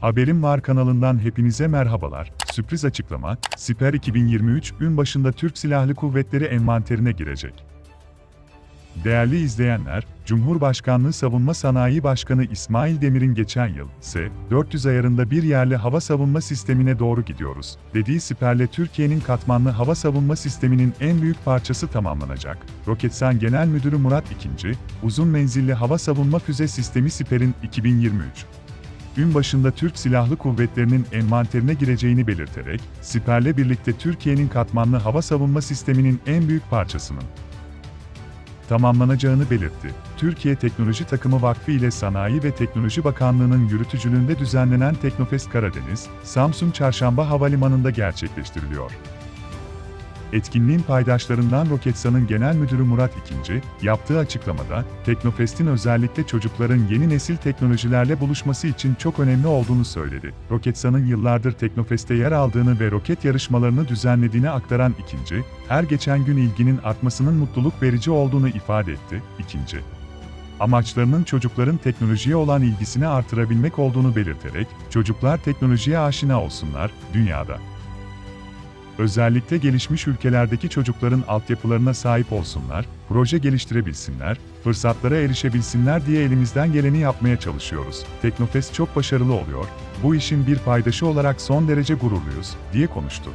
Haberim Var kanalından hepinize merhabalar. Sürpriz açıklama, Siper 2023 gün başında Türk Silahlı Kuvvetleri envanterine girecek. Değerli izleyenler, Cumhurbaşkanlığı Savunma Sanayi Başkanı İsmail Demir'in geçen yıl S-400 ayarında bir yerli hava savunma sistemine doğru gidiyoruz, dediği Siper'le Türkiye'nin katmanlı hava savunma sisteminin en büyük parçası tamamlanacak. Roketsan Genel Müdürü Murat II, uzun menzilli hava savunma füze sistemi Siper'in 2023 gün başında Türk Silahlı Kuvvetleri'nin envanterine gireceğini belirterek, Siper'le birlikte Türkiye'nin katmanlı hava savunma sisteminin en büyük parçasının tamamlanacağını belirtti. Türkiye Teknoloji Takımı Vakfı ile Sanayi ve Teknoloji Bakanlığı'nın yürütücülüğünde düzenlenen Teknofest Karadeniz, Samsun Çarşamba Havalimanı'nda gerçekleştiriliyor. Etkinliğin paydaşlarından Roketsan'ın Genel Müdürü Murat İkinci, yaptığı açıklamada, Teknofest'in özellikle çocukların yeni nesil teknolojilerle buluşması için çok önemli olduğunu söyledi. Roketsan'ın yıllardır Teknofest'te yer aldığını ve roket yarışmalarını düzenlediğini aktaran İkinci, her geçen gün ilginin artmasının mutluluk verici olduğunu ifade etti. İkinci, amaçlarının çocukların teknolojiye olan ilgisini artırabilmek olduğunu belirterek, çocuklar teknolojiye aşina olsunlar, dünyada özellikle gelişmiş ülkelerdeki çocukların altyapılarına sahip olsunlar, proje geliştirebilsinler, fırsatlara erişebilsinler diye elimizden geleni yapmaya çalışıyoruz. Teknofest çok başarılı oluyor, bu işin bir paydaşı olarak son derece gururluyuz, diye konuştu.